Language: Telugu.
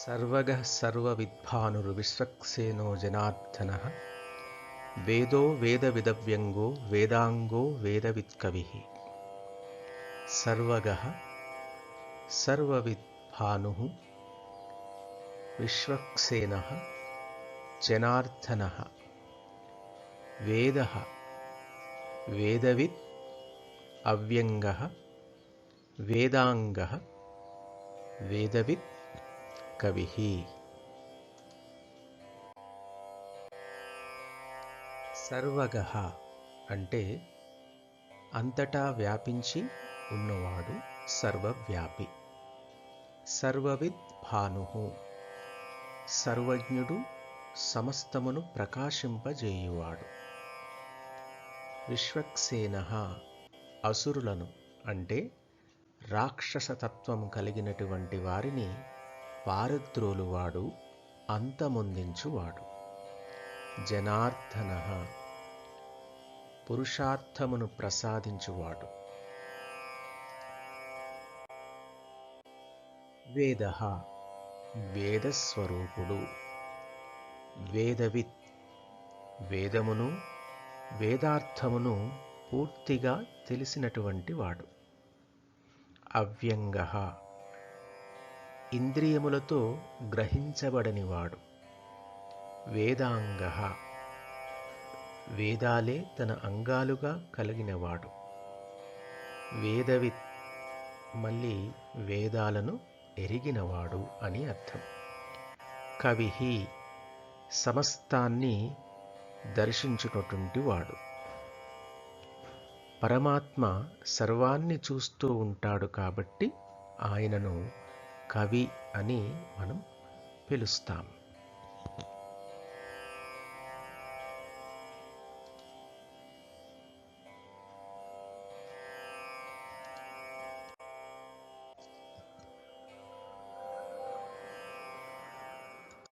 सर्वगः सर्वविद्भानुर्विश्वक्सेनो जनार्दनः। वेदो वेदविदव्यङ्गो वेदाङ्गो वेदवित्कविः। सर्वगः सर्वविद्भानुः विश्वक्सेनः जनार्दनः। वेदः वेदवित् अव्यङ्गः वेदाङ्गः वेदवित् కవి సర్వగ అంటే అంతటా వ్యాపించి ఉన్నవాడు సర్వవ్యాపి. సర్వవిత్ భాను సర్వజ్ఞుడు సమస్తమును ప్రకాశింపజేయువాడు. విశ్వక్సేన అసురులను అంటే రాక్షసతత్వము కలిగినటువంటి వారిని పారద్రోలువాడు అంతమొందించువాడు. జనార్దన పురుషార్థమును ప్రసాదించువాడు. వేద వేదస్వరూపుడు. వేదవిత్ వేదమును వేదార్థమును పూర్తిగా తెలిసినటువంటి వాడు. అవ్యంగ ఇంద్రియములతో గ్రహించబడనివాడు. వేదాంగ. వేదాలే తన అంగాలుగా కలిగినవాడు. వేదవిత్ మళ్ళీ వేదాలను ఎరిగినవాడు అని అర్థం. కవి సమస్తాన్ని దర్శించున్నటువంటి వాడు పరమాత్మ సర్వాన్ని చూస్తూ ఉంటాడు కాబట్టి ఆయనను కవి అని మనం పిలుస్తాం.